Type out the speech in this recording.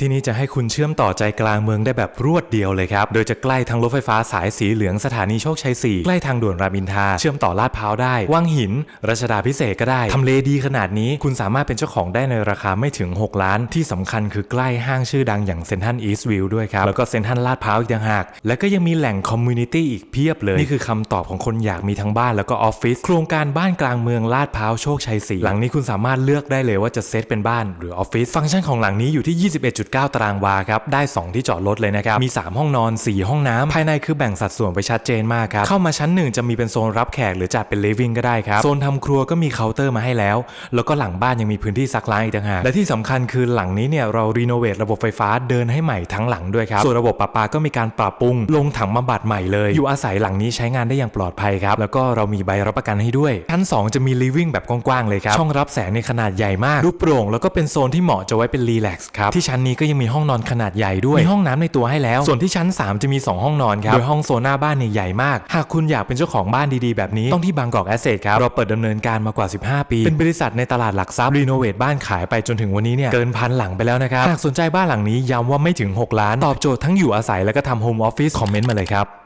ที่นี่จะให้คุณเชื่อมต่อใจกลางเมืองได้แบบรวดเดียวเลยครับ โดยจะใกล้ทางรถไฟฟ้าสายสีเหลืองสถานีโชคชัย 4 ใกล้ทางด่วนรามอินทราเชื่อมต่อลาดพร้าวได้ วังหิน รัชดาพิเศษก็ได้ ทำเลดีขนาดนี้ คุณสามารถเป็นเจ้าของได้ในราคาไม่ถึง 6 ล้าน ที่สำคัญคือใกล้ห้างชื่อดังอย่างเซนทันอีสต์วิวด้วยครับ แล้วก็เซนทันลาดพร้าวอีกต่างหาก แล้วก็ยังมีแหล่งคอมมูนิตี้อีกเพียบเลย นี่คือคำตอบของคนอยากมีทั้งบ้านแล้วก็ออฟฟิศ โครงการบ้านกลางเมืองลาดพร้าวโชคชัย 4 หลังนี้คุณสามารถเลือกได้เลยว่าจะเซตเป็นบ้านหรือออฟฟิศ ฟังก์ชันของหลังนี้อยู่ที่1.9 ตารางวาครับ ได้ 2 ที่จอดรถเลยนะครับ มี 3 ห้องนอน 4 ห้องน้ำภายในคือแบ่งสัดส่วนไปชัดเจนมากครับ เข้ามาชั้นหนึ่งจะมีเป็นโซนรับแขกหรือจัดเป็น living ก็ได้ครับ โซนทำครัวก็มีเคาน์เตอร์มาให้แล้ว แล้วก็หลังบ้านยังมีพื้นที่ซักล้างอีกต่างหาก และที่สำคัญคือหลังนี้เนี่ยเรารีโนเวทระบบไฟฟ้าเดินให้ใหม่ทั้งหลังด้วยครับ ส่วนระบบประปาก็มีการปรับปรุง ลงถังบำบัดใหม่เลย อยู่อาศัยหลังนี้ใช้งานได้อย่างปลอดภัยครับ แล้วก็เรามีใบรับประกันให้ด้วย ชั้น 2 จะมี living แบบกว้างๆเลยครับ ช่องรับแสงในขนาดใหญ่มากรูปโปร่ง แล้วก็เป็นโซนที่เหมาะจะไว้เป็นรีแลกซ์ครับ ที่ชั้นนี้ก็ยังมีห้องนอนขนาดใหญ่ด้วยมีห้องน้ำในตัวให้แล้ว ส่วนที่ชั้น 3 จะมี 2 ห้องนอนครับโดยห้องโซนหน้าบ้านเนี่ยใหญ่มาก หากคุณอยากเป็นเจ้าของบ้านดีๆแบบนี้ต้องที่บางกอกแอสเซทครับเราเปิดดำเนินการมากว่า 15 ปี เป็นบริษัทในตลาดหลักทรัพย์รีโนเวทบ้านขายไปจนถึงวันนี้เนี่ยเกินพันหลังไปแล้วนะครับหากสนใจบ้านหลังนี้ย้ำว่าไม่ถึง 6 ล้าน ตอบโจทย์ทั้งอยู่อาศัยและก็ทำโฮมออฟฟิศคอมเมนต์มาเลยครับ